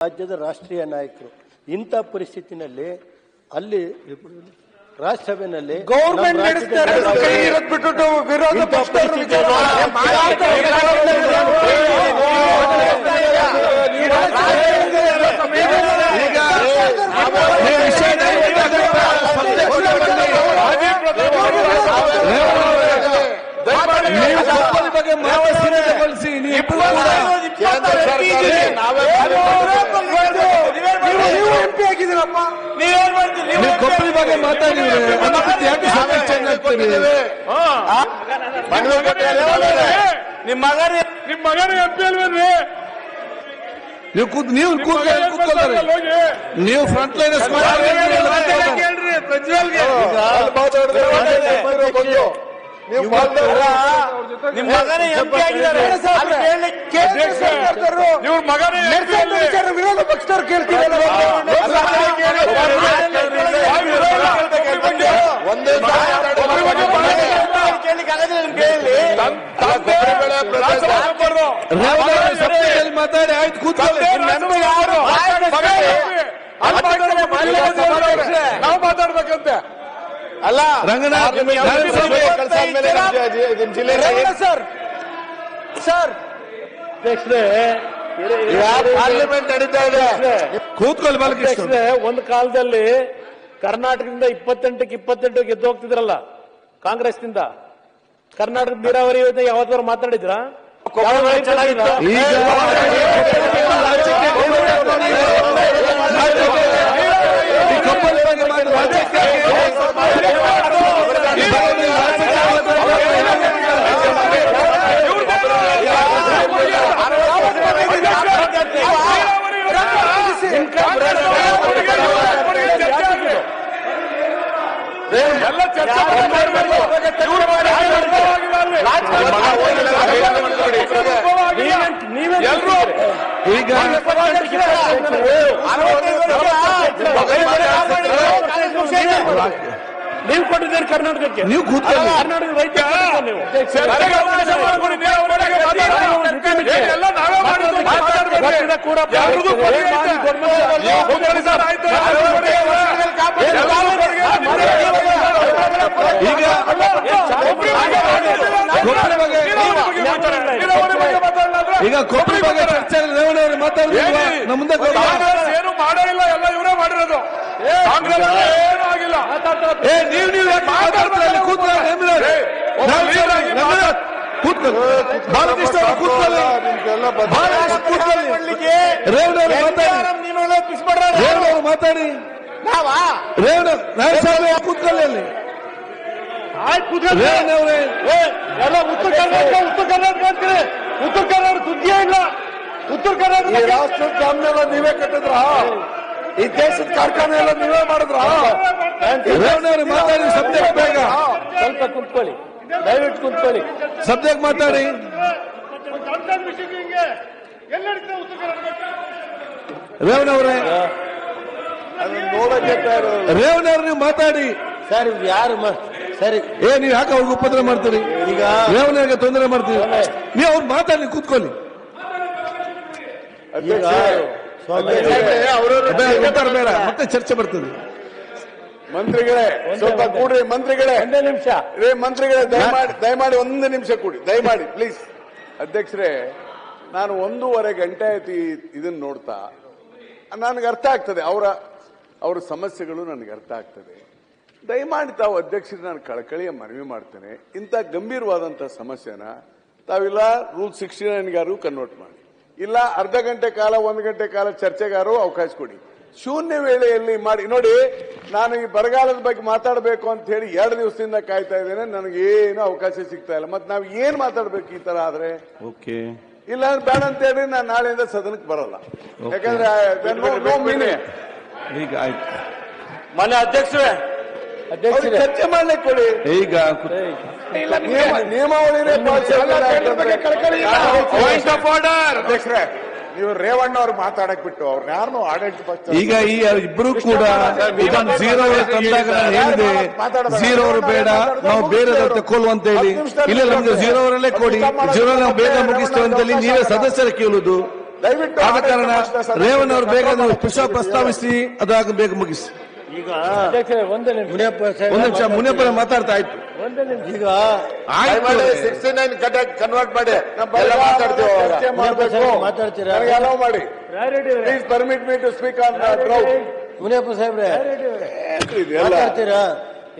ರಾಜ್ಯದ ರಾಷ್ಟ್ರೀಯ ನಾಯಕರು ಇಂಥ ಪರಿಸ್ಥಿತಿನಲ್ಲಿ ಅಲ್ಲಿ ರಾಜ್ಯಸಭೆಯಲ್ಲಿ ಗೌರ್ಮೆಂಟ್ ನಮ್ಮ ಕೇಂದ್ರ ಸರ್ಕಾರ ನಾಯಕರು ನೀವು ಕೊಪ್ಪಳ ಬಗ್ಗೆ ಮಾತಾಡಿದ್ರೆ ಅದಕ್ಕೆ ಯಾಕೆ ಸಮಸ್ಯೆ ಚೇಂಜ್ ಆಗ್ತೀರಿ ನಿಮ್ಮ ಮಗನ ನಿಮ್ ಮಗನ ಎಂಪಿ ಅಲ್ವೇನ್ರಿ? ನೀವು ಕೂತ್ ನೀವು ಕೂತ್ ಕೂತ್ಕೊಳ್ತಾರೆ ನೀವು ಫ್ರಂಟ್ ಲೈನ್ ಕೇಳ್ರಿ ಪ್ರಜ್ವಲ್ಗೆ. ವಿಚಾರ ವಿರೋಧ ಪಕ್ಷದವ್ರು ಕೇಳ್ತಿರಲ್ಲ ಒಂದೇ ಸಬ್ಜೆಕ್ಟ್ ಮಾತಾಡಿ ಆಯ್ತು ಕೂತ್ಕೊಳ್ಳಿ ನಾವು ಮಾತಾಡ್ಬೇಕಂತೆ ಅಲ್ಲ ರಂಗನಾಥ್ ಸರ್ ಸರ್. ಪಾರ್ಲಿಮೆಂಟ್ ನಡೀತಾ ಇದೆ. ಕೂತ್ಕೊಳ್ಳಿ ಬಾಲಕೃಷ್ಣ ಒಂದು ಕಾಲದಲ್ಲಿ ಕರ್ನಾಟಕದಿಂದ ಇಪ್ಪತ್ತೆಂಟಕ್ಕೆ ಇಪ್ಪತ್ತೆಂಟು ಗೆದ್ದು ಹೋಗ್ತಿದ್ರಲ್ಲ ಕಾಂಗ್ರೆಸ್ನಿಂದ. ಕರ್ನಾಟಕದ ನೀರಾವರಿ ಯೋಜನೆ ಯಾವತ್ತಾರು ಮಾತಾಡಿದ್ರ ಚೆನ್ನಾಗಿತ್ತು ಈಗ ಈ ಕೊಪ್ಪಳ ಬಗ್ಗೆ ಮಾತಾಡಿ ರಾಜ್ಯಕ್ಕೆ ಎಲ್ಲ ಚರ್ಚೆ ಮಾಡ್ಬೇಕು. ಇವ್ರ ಮನೆ ನೀವೇ ಎಲ್ರು ಈಗ ನೀವು ಕೊಟ್ಟಿದ್ದೀರಿ ಕರ್ನಾಟಕಕ್ಕೆ. ನೀವು ಕೂತ್ಕೊಳ್ಳಿ ಕರ್ನಾಟಕದ ರೈತ ನೀವು ಚರ್ಚೆಗೆ ಅವಕಾಶ ಮಾಡ್ಕೊಡಿ. ನೀವು ಒಳಗೆ ಮಾತಾಡಿ. ಏನೆಲ್ಲ ನಾವೇ ಮಾಡಿದ್ದು ಮಾತಾಡ್ಬೇಡಿ. ಕೂಡ ಎಲ್ರಿಗೂ ಕೊಡಿ ಐತೆ. ನೀವು ಕೂತ್ಕೊಳ್ಳಿ ಸರ್, ಆಯ್ತು. ಎಲ್ರಿಗೂ ಕೊಡಿ. ಎಲ್ರಿಗೂ ಕೊಡಿ. ಈಗ ಕೊಪ್ಪಳ ಬಗ್ಗೆ ನೀರಾವರಿ ಬಗ್ಗೆ ಮಾತಾಡಲ್ಲ ಅಂದ್ರೆ? ಈಗ ಕೊಬ್ಬರಿ ಬಗ್ಗೆ ಚರ್ಚೆ ರೇವಣ್ಣವ್ರು ಮಾತಾಡಿದ್ರು ಹೇಳಿ. ನಮ್ಮ ಮುಂದೆ ಏನು ಮಾಡೇ ಇಲ್ಲ ಎಲ್ಲ ಇವರೇ ಮಾಡಿರೋದು. ಕಾಂಗ್ರೆಸ್ ಏನೂ ಆಗಿಲ್ಲ. ಏ ನೀವು ನೀವು ಮಾತಾಡ್ತೀರ ಅಲ್ಲಿ ಕೂತ್ಕೊಳ್ಳಿ ರೇವಣ್ಣವ್ರು ಮಾತಾಡಿ. ರೇವಣ್ಣ ಕೂತ್ಕೊಳ್ಳಿ ಅಲ್ಲಿ. ರೇವಣ್ಣವ್ರೆ ಎಲ್ಲ ಉತ್ತರ ಕರ್ನಾಟಕ ಉತ್ತರ ಕರ್ನಾಟಕ ಅಂತೀರಿ. ಉತ್ತರ ಕರ್ನಾಟಕ ಸುದ್ದಿಯೇ ಇಲ್ಲ. ಉತ್ತರ ಕರ್ನಾಟಕ ರಾಷ್ಟ್ರದ ಡ್ಯಾಮ್ನೆಲ್ಲ ನೀವೇ ಕಟ್ಟಿದ್ರ? ಈ ದೇಶದ ಕಾರ್ಖಾನೆ ಎಲ್ಲ ನೀವೇ ಮಾಡಿದ್ರ? ಮಾತಾಡಿ ಸಬ್ಜೆಕ್ಟ್ ಬೇಗ. ಸ್ವಲ್ಪ ಕುತ್ಕೊಳ್ಳಿ. ದಯವಿಟ್ಟು ಕುಂತ್ಕೊಳ್ಳಿ. ಸಬ್ಜೆಕ್ಟ್ ಮಾತಾಡಿ. ರೇವಣ್ಣವ್ರೆ. ರೇವಣ್ಣವ್ರ ನೀವು ಮಾತಾಡಿ. ಸರ್ ಯಾರು ಮ- ಸರಿ. ಏ ನೀವು ಯಾಕೆ ಅವ್ರಿಗೆ ಉಪದ್ರ ಮಾಡ್ತೀರಿ? ಈಗ ರೇವಣ್ಣವ್ರಿಗೆ ತೊಂದರೆ ಮಾಡ್ತೀರಿ? ನೀವು ಅವ್ರು ಮಾತಾಡಿ ಕೂತ್ಕೊಳ್ಳಿ. ಈಗ ಬೇಡ, ಮತ್ತೆ ಚರ್ಚೆ ಬರ್ತದೆ. ಮಂತ್ರಿಗಳೇ ಸ್ವಲ್ಪ ಕೂಡ್ರಿ ಮಂತ್ರಿಗಳೇ. ಒಂದೇ ನಿಮಿಷ. ರೇ ಮಂತ್ರಿಗಳೇ ದಯಮಾಡಿ ದಯಮಾಡಿ ಒಂದು ನಿಮಿಷ ಕೂಡಿ ದಯಮಾಡಿ ಪ್ಲೀಸ್ ಅಧ್ಯಕ್ಷರೇ ನಾನು ಒಂದೂವರೆ ಗಂಟೆ ಆಯ್ತು ಇದನ್ನ ನೋಡ್ತಾ. ನನಗೆ ಅರ್ಥ ಆಗ್ತದೆ. ಅವರ ಅವರ ಸಮಸ್ಯೆಗಳು ನನಗೆ ಅರ್ಥ ಆಗ್ತದೆ. ದಯಮಾಡಿ ತಾವು ಅಧ್ಯಕ್ಷರು ನಾನು ಕಳಕಳಿಯ ಮನವಿ ಮಾಡ್ತೇನೆ. ಇಂಥ ಗಂಭೀರವಾದಂಥ ಸಮಸ್ಯೆನ ತಾವಿಲ್ಲ ರೂಲ್ ಸಿಕ್ಸ್ಟಿ ನೈನ್ಗಾರು ಕನ್ವರ್ಟ್ ಮಾಡಿ. ಇಲ್ಲ ಅರ್ಧ ಗಂಟೆ ಕಾಲ ಒಂದು ಗಂಟೆ ಕಾಲ ಚರ್ಚೆಗಾರು ಅವಕಾಶ ಕೊಡಿ. ಶೂನ್ಯ ವೇಳೆಯಲ್ಲಿ ಮಾಡಿ. ನೋಡಿ ನಾನು ಈ ಬರಗಾಲದ ಬಗ್ಗೆ ಮಾತಾಡಬೇಕು ಅಂತ ಹೇಳಿ ಎರಡು ದಿವಸದಿಂದ ಕಾಯ್ತಾ ಇದ್ದೇನೆ. ನನಗೆ ಏನು ಅವಕಾಶ ಸಿಗ್ತಾ ಇಲ್ಲ. ಮತ್ತೆ ನಾವು ಏನು ಮಾತಾಡ್ಬೇಕು ಈ ತರ ಆದ್ರೆ? ಓಕೆ. ಇಲ್ಲ ಬೇಡ ಅಂತ ಹೇಳಿ ನಾನು ನಾಳೆಯಿಂದ ಸದನಕ್ಕೆ ಬರಲ್ಲ. ಯಾಕಂದ್ರೆ ನೋ ಮೀನಿಂಗ್ ಈಗ ಆಯ್ತು. ಮನೆ ಅಧ್ಯಕ್ಷರೇ ಚರ್ಚೆ ಮಾಡ್ಲಿಕ್ಕೆ ಕೊಡಿ. ಈಗ ನಿಯಮಾವಳಿನೇ ಪಾಯಿಂಟ್ ಆಫ್ ಆರ್ಡರ್ ಅಧ್ಯಕ್ಷರೇ ನೀವು ರೇವಣ್ಣ ಅವ್ರು ಮಾತಾಡಕ್ ಬಿಟ್ಟು ಅವ್ರ ಯಾರನ್ನೂ ಆಡಳಿತ ಪಕ್ಷ ಈಗ ಈ ಇಬ್ರು ಕೂಡ ಅವರು ತಂದಾಗ ಹೇಳಿದೆ ಜೀರೋ ಬೇಡ ನಾವು ಬೇರೆ ತಕೊಳ್ಳು ಅಂತ ಹೇಳಿ. ಇಲ್ಲ ನಮ್ಗೆ ಜೀರೋ ಅವರಲ್ಲೇ ಕೊಡಿ. ಜೀರೋ ನಾವು ಬೇಗ ಮುಗಿಸ್ತೇವೆ ಅಂತ ಹೇಳಿ ನೀವೇ ಸದಸ್ಯರ ಕೇಳುದು ದಯವಿಟ್ಟು ಆದ ಕಾರಣ ರೇವಣ್ಣ ಅವರು ಬೇಗ ನೀವು ಪ್ರಸ್ತಾವಿಸಿ ಅದಾಗ ಬೇಗ ಮುಗಿಸಿ. ಈಗ ಒಂದು ನಿಮಿಷ. ಮುನಿಯಪ್ಪ ಒಂದ್ ನಿಮಿಷ ಮುನಿಯಪ್ಪನ ಮಾತಾಡ್ತಾ ಆಯ್ತು ಒಂದು ನಿಮಿಷ. ಈಗ ಸಿಕ್ಸ್ಟಿ ನೈನ್ ಕನ್ವರ್ಟ್ ಮಾಡಿ. ಎಲ್ಲ ಮಾತಾಡ್ತೀವಿ ಮಾತಾಡ್ತೀರಾ? ನನಗೆ allow ಮಾಡಿ. Please permit me to speak on drought Muniyappa ಸಾಹೇಬ್ರೆ ಮಾತಾಡ್ತೀರಾ?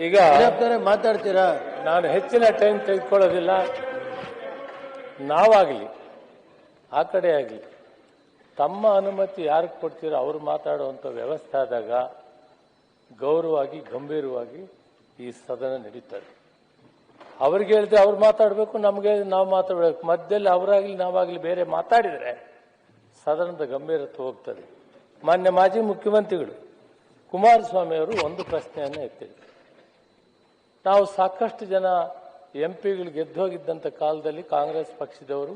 ಈಗ ಮಾತಾಡ್ತೀರಾ? ನಾನು ಹೆಚ್ಚಿನ ಟೈಮ್ ತೆಗೆದುಕೊಳ್ಳೋದಿಲ್ಲ. ನಾವಾಗಲಿ ಆ ಕಡೆ ಆಗಲಿ ತಮ್ಮ ಅನುಮತಿ ಯಾರಿಗೆ ಕೊಡ್ತೀರೋ ಅವ್ರು ಮಾತಾಡುವಂಥ ವ್ಯವಸ್ಥೆ ಆದಾಗ ಗೌರವವಾಗಿ ಗಂಭೀರವಾಗಿ ಈ ಸದನ ನಡೀತಾರೆ ಅವ್ರಿಗೆ ಹೇಳಿದ್ರೆ ಅವ್ರು ಮಾತಾಡಬೇಕು, ನಮಗೆ ನಾವು ಮಾತಾಡಬೇಕು. ಮಧ್ಯದಲ್ಲಿ ಅವರಾಗ್ಲಿ, ನಾವಾಗಲಿ ಬೇರೆ ಮಾತಾಡಿದರೆ ಸದನದ ಗಂಭೀರತೆ ಹೋಗ್ತದೆ. ಮಾನ್ಯ ಮಾಜಿ ಮುಖ್ಯಮಂತ್ರಿಗಳು, ಕುಮಾರಸ್ವಾಮಿ ಅವರು ಒಂದು ಪ್ರಶ್ನೆಯನ್ನು ಎತ್ತಿದ್ರು. ನಾವು ಸಾಕಷ್ಟು ಜನ ಎಂ ಪಿಗಳು ಗೆದ್ದೋಗಿದ್ದಂಥ ಕಾಲದಲ್ಲಿ ಕಾಂಗ್ರೆಸ್ ಪಕ್ಷದವರು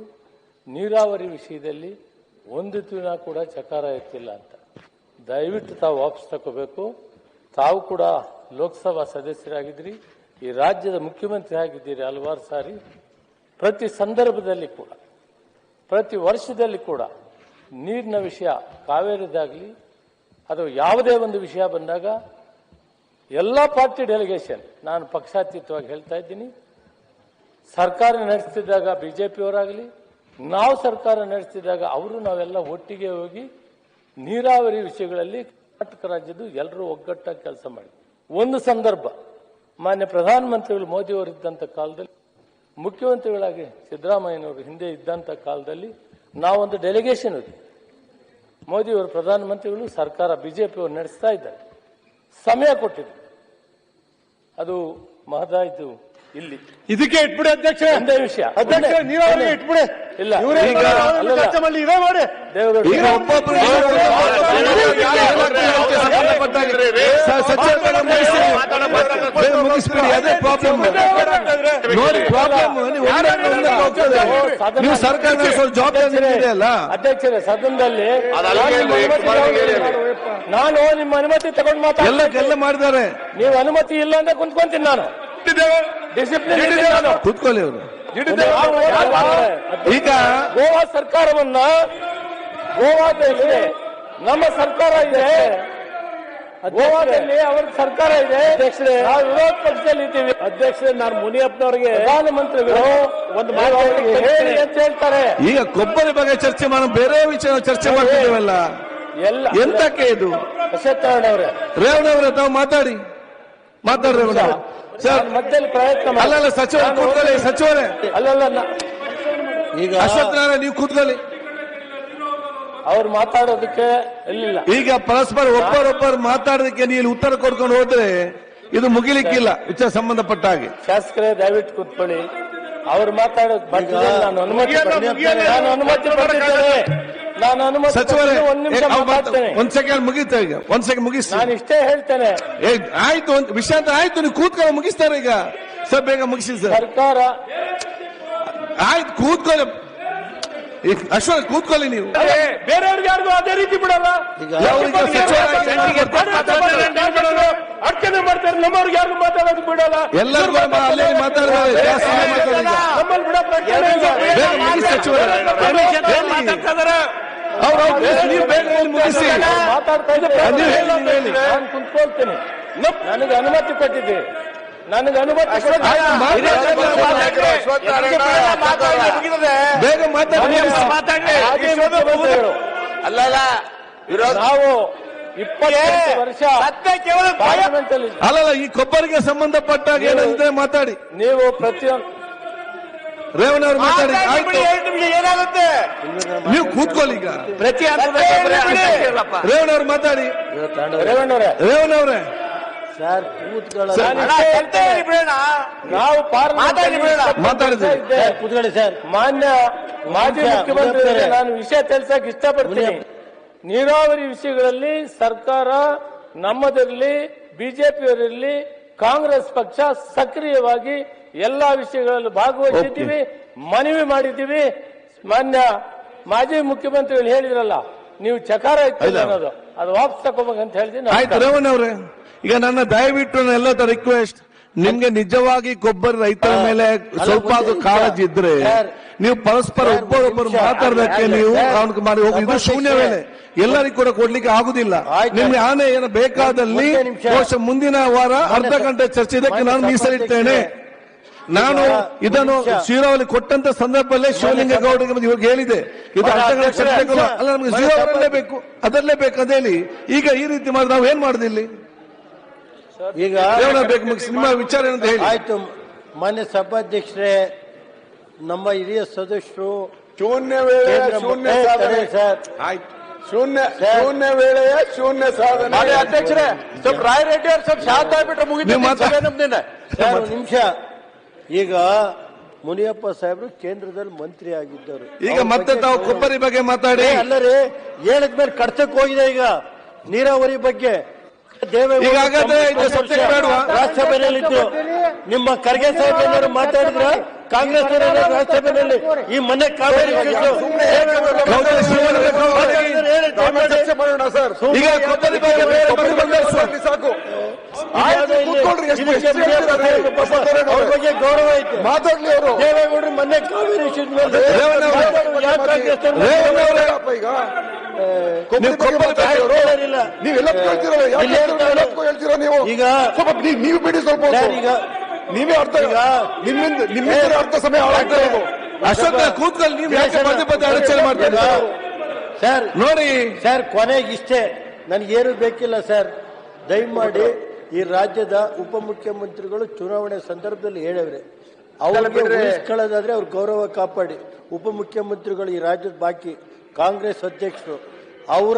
ನೀರಾವರಿ ವಿಷಯದಲ್ಲಿ ಒಂದು ದಿನ ಕೂಡ ಚಕಾರ ಎತ್ತಿಲ್ಲ ಅಂತ. ದಯವಿಟ್ಟು ತಾವು ವಾಪಸ್ ತಗೋಬೇಕು ತಾವು ಕೂಡ ಲೋಕಸಭಾ ಸದಸ್ಯರಾಗಿದ್ದೀರಿ ಈ ರಾಜ್ಯದ ಮುಖ್ಯಮಂತ್ರಿ ಆಗಿದ್ದೀರಿ ಹಲವಾರು ಸಾರಿ. ಪ್ರತಿ ಸಂದರ್ಭದಲ್ಲಿ ಕೂಡ, ಪ್ರತಿ ವರ್ಷದಲ್ಲಿ ಕೂಡ ನೀರಿನ ವಿಷಯ, ಕಾವೇರಿದಾಗಲಿ ಅದು ಯಾವುದೇ ಒಂದು ವಿಷಯ ಬಂದಾಗ ಎಲ್ಲ ಪಾರ್ಟಿ ಡೆಲಿಗೇಷನ್ ನಾನು ಪಕ್ಷಾತೀತವಾಗಿ ಹೇಳ್ತಾ ಇದ್ದೀನಿ. ಸರ್ಕಾರ ನಡೆಸ್ತಿದ್ದಾಗ ಬಿ ಜೆ ಪಿಯವರಾಗಲಿ ನಾವು ಸರ್ಕಾರ ನಡೆಸ್ತಿದ್ದಾಗ ಅವರು ನಾವೆಲ್ಲ ಒಟ್ಟಿಗೆ ಹೋಗಿ ನೀರಾವರಿ ವಿಷಯಗಳಲ್ಲಿ ಕರ್ನಾಟಕ ರಾಜ್ಯದ್ದು ಎಲ್ಲರೂ ಒಗ್ಗಟ್ಟಾಗಿ ಕೆಲಸ ಮಾಡಿ. ಒಂದು ಸಂದರ್ಭ, ಮಾನ್ಯ ಪ್ರಧಾನಮಂತ್ರಿಗಳು ಮೋದಿಯವರು ಇದ್ದಂಥ ಕಾಲದಲ್ಲಿ, ಮುಖ್ಯಮಂತ್ರಿಗಳಾಗಿ ಸಿದ್ದರಾಮಯ್ಯನವರು ಹಿಂದೆ ಇದ್ದಂಥ ಕಾಲದಲ್ಲಿ ನಾವೊಂದು ಡೆಲಿಗೇಷನ್ ಇದೆ ಮೋದಿಯವರು ಪ್ರಧಾನಮಂತ್ರಿಗಳು, ಸರ್ಕಾರ, ಬಿಜೆಪಿಯವರು ನಡೆಸ್ತಾ ಇದ್ದಾರೆ. ಸಮಯ ಕೊಟ್ಟಿದ್ರು ಅದು ಮಹದಾಯಿತು ಇಲ್ಲಿ. ಇದಕ್ಕೆ ಇಟ್ಬಿಡಿ ಅಧ್ಯಕ್ಷ. ಒಂದೇ ವಿಷಯ. ಅಧ್ಯಕ್ಷ ನೀರಾವರಿಗೆ ಇಟ್ಬಿಡಿ. ಇಲ್ಲ. ಇವರೇ. ಮಾಡಿ ಮುಗಿಸ್ಬಿಡಿ ಅದೇ ಪ್ರಾಬ್ಲಮ್ ನೋಡಿ ಪ್ರಾಬ್ಲಮ್ ನೀವು ಸರ್ಕಾರ ಜವಾಬ್ದಾರಿ ಅಧ್ಯಕ್ಷರೇ ಸದನದಲ್ಲಿ ನಾನು ನಿಮ್ಮ ಅನುಮತಿ ತಗೊಂಡ್ ತಗೊಂಡು ಎಲ್ಲ ಮಾಡಿದ್ದಾರೆ. ನೀವು ಅನುಮತಿ ಇಲ್ಲ ಅಂತ ಕುಂತ್ಕೊಂತೀನಿ ನಾನು. ಕೂತ್ಕೊಳ್ಳಿ ಅವರು. ಈಗ ಗೋವಾ ಸರ್ಕಾರವನ್ನ ಗೋವಾದಲ್ಲಿ ನಮ್ಮ ಸರ್ಕಾರ ಇದೆ. ಗೋವಾದಲ್ಲಿ ಅವ್ರ ಸರ್ಕಾರ ಇದೆ. ಅಧ್ಯಕ್ಷರೇ. ನಾವು ವಿರೋಧ ಪಕ್ಷದಲ್ಲಿ ಇದ್ದೀವಿ. ಅಧ್ಯಕ್ಷರೇ ನಾನು ಮುನಿಯಪ್ಪನವರಿಗೆ ಪ್ರಧಾನಮಂತ್ರಿಗಳು ಒಂದು ಮಾತು ಹೇಳಿ ಅಂತ ಹೇಳ್ತಾರೆ. ಈಗ ಕೊಬ್ಬರಿ ಬಗ್ಗೆ ಚರ್ಚೆ ಮಾಡೋ ಬೇರೆ ವಿಷಯ ಚರ್ಚೆ ಮಾಡ್ತಿದ್ದೇವಲ್ಲ. ಎಲ್ಲ. ಎಂತಕ್ಕೆ ಇದು? ಅಶ್ವತ್ಥನಾರಾಯಣ ಅವರೇ. ರೇವಣ್ಣ ಅವರೇ ತಾವು ಮಾತಾಡಿ. ಮಾತಾಡ್ರಿ. ಸರ್ ಮಧ್ಯದಲ್ಲಿ ಪ್ರಯತ್ನ ಅಲ್ಲಲ್ಲ ಸಚಿವ ಕೂತ್ಕೊಳ್ಳಿ ಸಚಿವರೇ. ಅಲ್ಲಲ್ಲ ಈಗ ಅಶ್ವತ್ಥನಾರಾಯಣ ನೀವು ಕೂತ್ಕೊಳ್ಳಿ. ಅವ್ರು ಮಾತಾಡೋದಕ್ಕೆ ಎಲ್ಲಿಲ್ಲ ಈಗ ಪರಸ್ಪರ ಒಬ್ಬರೊಬ್ಬರು ಮಾತಾಡೋದಕ್ಕೆ ನೀವು ಉತ್ತರ ಕೊಡ್ಕೊಂಡು ಹೋದ್ರೆ ಇದು ಮುಗಿಲಿಕ್ಕಿಲ್ಲ ವಿಚಾರ ಸಂಬಂಧಪಟ್ಟ ಹಾಗೆ. ಶಾಸಕರೇ ದಯವಿಟ್ಟು ಕೂತ್ಕೊಳ್ಳಿ. ಅವ್ರು ಮಾತಾಡೋದು ನಾನು ಅನುಮತಿ ನಾನು ಅನುಮತಿ ನಾನು ಅನುಮತಿ ಸಚಿವರೇ. ಒಂದ್ ನಿಮಿಷ ಏ, ಅವ್ರು ಮಾತು- ಮಾತಾಡ್ತೇನೆ. ಒಂದ್ ಸೆಕೆಂಡ್ ಮುಗೀತಾ ಈಗ ಒಂದ್ ಸೆಕೆಂಡ್ ಮುಗಿಸಿ. ನಾನು ಇಷ್ಟೇ ಹೇಳ್ತೇನೆ. ಏ, ಆಯ್ತು ಒಂದ್ ವಿಷಾಂತ ಆಯ್ತು ನೀವು ಕೂತ್ಕೊಂಡು ಮುಗಿಸ್ತಾರೆ ಈಗ. ಸರ್ ಬೇಗ ಮುಗಿಸಿ ಸರ್. ಸರ್ಕಾರ ಆಯ್ತು ಕೂತ್ಕೊಳ್ಳಿ. ಈ ಅಶ್ವಥ್ ಕೂತ್ಕೊಳ್ಳಿ ನೀವು. ಬೇರೆಯವ್ರಿಗೆ ಯಾರಿಗೂ ಅದೇ ರೀತಿ ಬಿಡಲ್ಲ. ಅರ್ಚನೆ ಮಾಡ್ತಾರೆ ನಮ್ಮವ್ರಿಗೆ ಯಾರಿಗೂ ಮಾತಾಡೋದು ಬಿಡಲ್ಲ. ಎಲ್ಲರೂ ಮುಗಿಸಿ ಮಾತಾಡ್ತಾ ಇದ್ದೆ. ನಾನು ಕುಂತ್ಕೊಳ್ತೇನೆ. ನನಗೆ ಅನುಮತಿ ಕೊಟ್ಟಿದ್ದೆ. ನನಗೆ ಅನುಮತಿ. ಬೇಗ. ಅಲ್ಲಲ್ಲ ನಾವು ಇಪ್ಪತ್ತೆಂಟು ವರ್ಷ ಅಲ್ಲಲ್ಲ ಈ ಕೊಬ್ಬರಿಗೆ ಸಂಬಂಧಪಟ್ಟಾಗ ಏನಂತೆ ಮಾತಾಡಿ. ನೀವು ಪ್ರತಿಯೊಂದು ರೇವಣ್ಣ ಅವ್ರು ಮಾತಾಡಿ. ಏನಾಗುತ್ತೆ? ನೀವು ಕೂತ್ಕೊಳ್ಳಿ ಈಗ. ಪ್ರತಿ ರೇವಣ್ಣ ಅವ್ರು ಮಾತಾಡಿ. ರೇವಣ್ಣವ್ರೆ. ರೇವಣ್ಣ ಅವ್ರೆ. ಸರ್ ಕೂತ್ಗಳ. ನಾವು ಕೂತ್ಕೊಳ್ಳಿ ಸರ್. ಮಾನ್ಯ ಮಾಜಿ ಮುಖ್ಯ- ಮುಖ್ಯಮಂತ್ರಿ. ನಾನು ವಿಷಯ ತಿಳಿಸಕ್ ಇಷ್ಟಪಡ್ತೀನಿ. ನೀರಾವರಿ ವಿಷಯಗಳಲ್ಲಿ ಸರ್ಕಾರ ನಮ್ಮದಿರಲಿ ಬಿಜೆಪಿಯವರಿರಲಿ ಕಾಂಗ್ರೆಸ್ ಪಕ್ಷ ಸಕ್ರಿಯವಾಗಿ ಎಲ್ಲಾ ವಿಷಯಗಳಲ್ಲೂ ಭಾಗವಹಿಸಿದ್ದೀವಿ ಮನವಿ ಮಾಡಿದ್ದೀವಿ. ಮಾನ್ಯ ಮಾಜಿ ಮುಖ್ಯಮಂತ್ರಿಗಳು ಹೇಳಿದ್ರಲ್ಲ ನೀವು ಚಕಾರ ಇತ್ತು. ಅನ್ನೋದು. ಅದು ವಾಪಸ್ ತಗೋಬೇಕಂತ ಅವ್ರೆ. ಈಗ ನನ್ನ ದಯವಿಟ್ಟು ಎಲ್ಲ ರಿಕ್ವೆಸ್ಟ್ ನಿಮ್ಗೆ ನಿಜವಾಗಿ ಕೊಬ್ಬರಿ ರೈತರ ಮೇಲೆ ಸ್ವಲ್ಪ. ಕಾಳಜಿ ಇದ್ರೆ ನೀವು ಪರಸ್ಪರ ಒಬ್ಬರೊಬ್ಬರು ಮಾತಾಡೋದಕ್ಕೆ ನೀವು. ಅವ್ನಿಗೆ ಮಾಡಿ ಹೋಗಿ. ಇದು. ಶೂನ್ಯ ವೇಳೆ. ಎಲ್ಲರಿಗೂ ಕೂಡ ಕೊಡ್ಲಿಕ್ಕೆ ಆಗುದಿಲ್ಲ. ನಿಮ್ಗೆ ಆನೆ ಏನು ಬೇಕಾದಲ್ಲಿ ಮುಂದಿನ ವಾರ ಅರ್ಧ ಗಂಟೆ ಚರ್ಚೆ ಇದಕ್ಕೆ ನಾನು ಮೀಸಲಿಡ್ತೇನೆ. ನಾನು ಇದನ್ನು ಶಿರಾವಲಿ ಕೊಟ್ಟಂತ ಸಂದರ್ಭದಲ್ಲೇ ಶಿವಲಿಂಗ ಗೌಡರಿಗೆ ಇವಾಗ ಹೇಳಿದೆ. ಇದು ಅರ್ಧ ಗಂಟೆ ಚರ್ಚೆ ಬೇಕು. ಅಲ್ಲ ನಮ್ಗೆ ಬೇಕು. ಅದರಲ್ಲೇ ಬೇಕು ಹೇಳಿ. ಈಗ ಈ ರೀತಿ ಮಾಡಿ ನಾವು ಏನ್ ಮಾಡುದಿಲ್ಲಿ? ಈಗ ಸಿನಿಮಾ ವಿಚಾರ ಏನಂತ ಹೇಳಿ. ಆಯ್ತು. ಮಾನ್ಯ ಸಭಾಧ್ಯಕ್ಷರೇ ನಮ್ಮ ಹಿರಿಯ ಸದಸ್ಯರು ಶೂನ್ಯ ವೇಳೆ ಶೂನ್ಯ ಸಾಧನೆ. ಸರ್. ಆಯ್ತು. ಶೂನ್ಯ. ಶೂನ್ಯ ವೇಳೆಯ ಶೂನ್ಯ ಸಾಧನೆ. ಮಾನ್ಯ ಅಧ್ಯಕ್ಷರೇ ಸ್ವಲ್ಪ ರಾಯರೆಡ್ಡಿ ಅವ್ರು ಸ್ವಲ್ಪ ಶಾಂತ ಆಗ್ಬಿಟ್ರೆ ಮುಗಿದ ನಿಮಿಷ. ಈಗ ಮುನಿಯಪ್ಪ ಸಾಹೇಬರು ಕೇಂದ್ರದಲ್ಲಿ ಮಂತ್ರಿ ಆಗಿದ್ದರು. ಈಗ ಮತ್ತೆ ತಾವು ಕೊಬ್ಬರಿ ಬಗ್ಗೆ ಮಾತಾಡಿ. ಅಲ್ಲರೇ ಅಲ್ಲರಿ ಹೇಳಿದ್ಮೇಲೆ ಕಡ್ತಕ್ಕೆ ಹೋಗಿದೆ ಈಗ. ನೀರಾವರಿ ಬಗ್ಗೆ ದೇವೇಗೌಡರು ಇದ್ರು ನಿಮ್ಮ ಖರ್ಗೆ ಸಾಹೇಬ್ ಏನಾದ್ರು ಮಾತಾಡಿದ್ರ? ಕಾಂಗ್ರೆಸ್ ರಾಜ್ಯಸಭೆಯಲ್ಲಿ ಈ ಮನೆ ಕಾವೇರಿ ಸಾಕು. ಗೌರವ ಐತೆ. ಮಾತಾಡ್ಲಿ ಅವರು. ದೇವೇಗೌಡರು ಮೊನ್ನೆ ಕಾವೇರಿ ನೀವೆಲ್ಲ ಹೇಳ್ತಾರೆ. ನೀವು? ಈಗ ಸ್ವಲ್ಪ ನೀವು- ನೀವು ಬಿಡಿ ಸ್ವಲ್ಪ ಸರ್, ಈಗ ನೀವೇ ಅರ್ಥ ಈಗ ನಿಮ್ಮಿಂದ ನಿಮ್ಮಿಂದ ಅರ್ಥ ಸಮಯ ಹಾಳಾಗ್ತಾ ಇರೋದು. ಅಶೋಕ ಕೂತ್ಕೊಳ್ಳಿ ನೀವು ಯಾಕೆ ಪದೇ ಪದೇ ಅಡಚಣೆ ಮಾಡ್ತೀರಿ? ಸರ್ ನೋಡಿ. ಸರ್ ಕೊನೆಗೆ ಇಷ್ಟೇ ನನಗೇನು ಬೇಕಿಲ್ಲ ಸರ್. ದಯಮಾಡಿ ಈ ರಾಜ್ಯದ ಉಪಮುಖ್ಯಮಂತ್ರಿಗಳು ಚುನಾವಣೆ ಸಂದರ್ಭದಲ್ಲಿ ಹೇಳವ್ರೆ ಅವ್ರಿಗೆ ಉಳಿಸ್ಕೊಳ್ಳೋದಾದ್ರೆ ಅವ್ರ ಗೌರವ ಕಾಪಾಡಿ. ಉಪಮುಖ್ಯಮಂತ್ರಿಗಳು ಈ ರಾಜ್ಯದ ಬಾಕಿ. ಕಾಂಗ್ರೆಸ್ ಅಧ್ಯಕ್ಷರು ಅವರ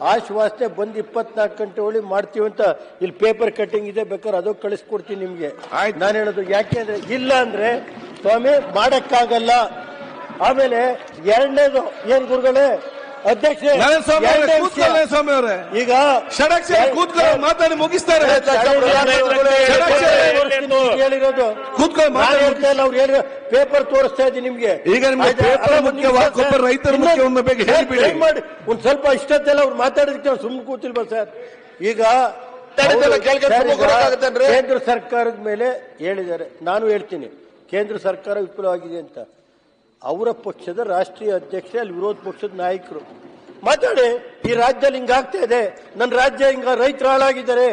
ಆಶ್ವಾಸನೆ ಬಂದು ಇಪ್ಪತ್ನಾಲ್ಕು ಗಂಟೆ ಒಳಗೆ ಮಾಡ್ತೀವಿ ಅಂತ ಇಲ್ಲಿ ಪೇಪರ್ ಕಟ್ಟಿಂಗ್ ಇದೆ ಬೇಕಾದ್ರೆ ಅದು ಕಳಿಸ್ಕೊಡ್ತೀನಿ ನಿಮಗೆ. ಆಯ್ತು. ನಾನು ಹೇಳೋದು ಯಾಕೆ ಅಂದ್ರೆ ಇಲ್ಲ ಅಂದ್ರೆ ಸ್ವಾಮಿ ಮಾಡಕ್ಕಾಗಲ್ಲ. ಆಮೇಲೆ ಎರಡನೇದು ಏನ್ ಗುರುಗಳೇ? ಅಧ್ಯಕ್ಷ ಸ್ವಾಮಿ ಅವರೇ ಈಗ ಷಡಕ್ಷರ ಕೂತ್ಕೊಂಡು ಮಾತಾಡಿ ಮುಗಿಸ್ತಾರೆ. ಹೇಳಿರೋದು. ಕೂತ್ಕೊಂಡು ನಾನು ಮಾತಾಡಿ ಹೇಳ್ತಾ ಅವ್ರು ಹೇಳಿರೋ ಪೇಪರ್ ತೋರಿಸ್ತಾ ಇದ್ದೀನಿ ನಿಮ್ಗೆ. ಈಗ ನಿಮ್ಗೆ ಪೇಪರ್ ಮುಖ್ಯವಾದ. ರೈತರ ಮುಖ್ಯವನ್ನ ಬಗ್ಗೆ ಸರ್, ಹೇಳ್ಬಿಡಿ. ದಯಮಾಡಿ ಒಂದ್ ಸ್ವಲ್ಪ ಇಷ್ಟೊತ್ತೆಲ್ಲ ಅವ್ರು ಮಾತಾಡೋದಕ್ಕೆ ಸುಮ್ಮನೆ ಕೂತಿಲ್ವಾ ಸರ್? ಈಗ? ಕೇಂದ್ರ ಸರ್ಕಾರದ ಮೇಲೆ ಹೇಳಿದ್ದಾರೆ. ನಾನು ಹೇಳ್ತೀನಿ ಕೇಂದ್ರ ಸರ್ಕಾರ ವಿಫಲವಾಗಿದೆ ಅಂತ. ಅವರ ಪಕ್ಷದ ರಾಷ್ಟ್ರೀಯ ಅಧ್ಯಕ್ಷ ಅಲ್ಲಿ ವಿರೋಧ ಪಕ್ಷದ ನಾಯಕರು. ಮಾತಾಡಿ, ಈ ರಾಜ್ಯದಲ್ಲಿ ಹಿಂಗಾಗ್ತಾ ಇದೆ. ನನ್ನ ರಾಜ್ಯ ಹಿಂಗ ರೈತರು ಹಾಳಾಗಿದ್ದಾರೆ.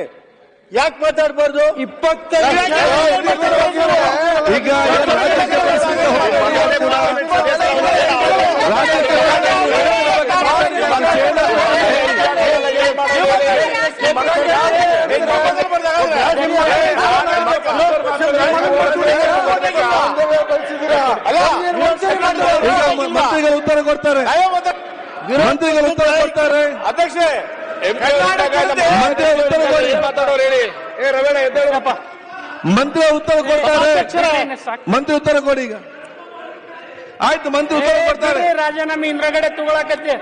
ಯಾಕೆ ಮಾತಾಡಬಾರ್ದು? ಇಪ್ಪತ್ತೈದು ಮಂತ್ರಿಗಳು ಉತ್ತರ ಕೊಡ್ತಾರೆ. ಮಂತ್ರಿಗಳು ಉತ್ತರ ಕೊಡ್ತಾರೆ. ಅಧ್ಯಕ್ಷ ಮಂತ್ರಿ ಉತ್ತರ ಕೊಡ್ತಾರೆ. ಮಂತ್ರಿ ಉತ್ತರ ಕೊಡಿ ಈಗ. ಆಯ್ತು ಮಂತ್ರಿ ಉತ್ತರ ಕೊಡ್ತಾರೆ. ರಾಜೀನಾಮೆ ಹಿಂದ್ರಗಡೆ ತಗೊಳಕತ್ತೆ.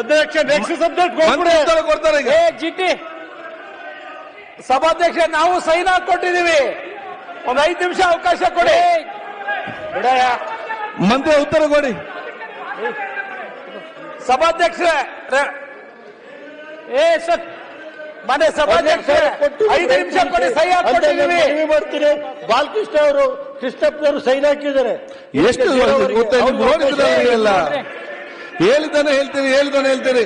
ಅಧ್ಯಕ್ಷ ನೆಕ್ಸ್ಟ್ ಸಬ್ಜೆಕ್ಟ್ ಉತ್ತರ ಕೊಡ್ತಾರೆ ಈಗ. ಜಿಟಿ. ಸಭಾಧ್ಯಕ್ಷ ನಾವು ಸೈನ್ ಹಾಕೊಟ್ಟಿದೀವಿ ಒಂದ್ ಐದು ನಿಮಿಷ ಅವಕಾಶ ಕೊಡಿ. ಮಂತ್ರಿ ಉತ್ತರ ಕೊಡಿ. ಸಭಾಧ್ಯಕ್ಷರೇ ಏ ಸರ್ ಮನೆ ಸಭಾಧ್ಯಕ್ಷರೇ ಐದು ನಿಮಿಷ ಕೊಡಿ ಸಹಿ ಹಾಕೊಟ್ಟಿದೀವಿ ಮನವಿ ಮಾಡ್ತೀನಿ ಬಾಲಕೃಷ್ಣ ಅವರು ಕೃಷ್ಣಪ್ಪನವರು ಸೈನ್ ಹಾಕಿದ್ದಾರೆ. ಎಷ್ಟು ಹೇಳಿದಾನೆ ಹೇಳ್ತೀರಿ ಹೇಳಿದಾನೆ ಹೇಳ್ತೀರಿ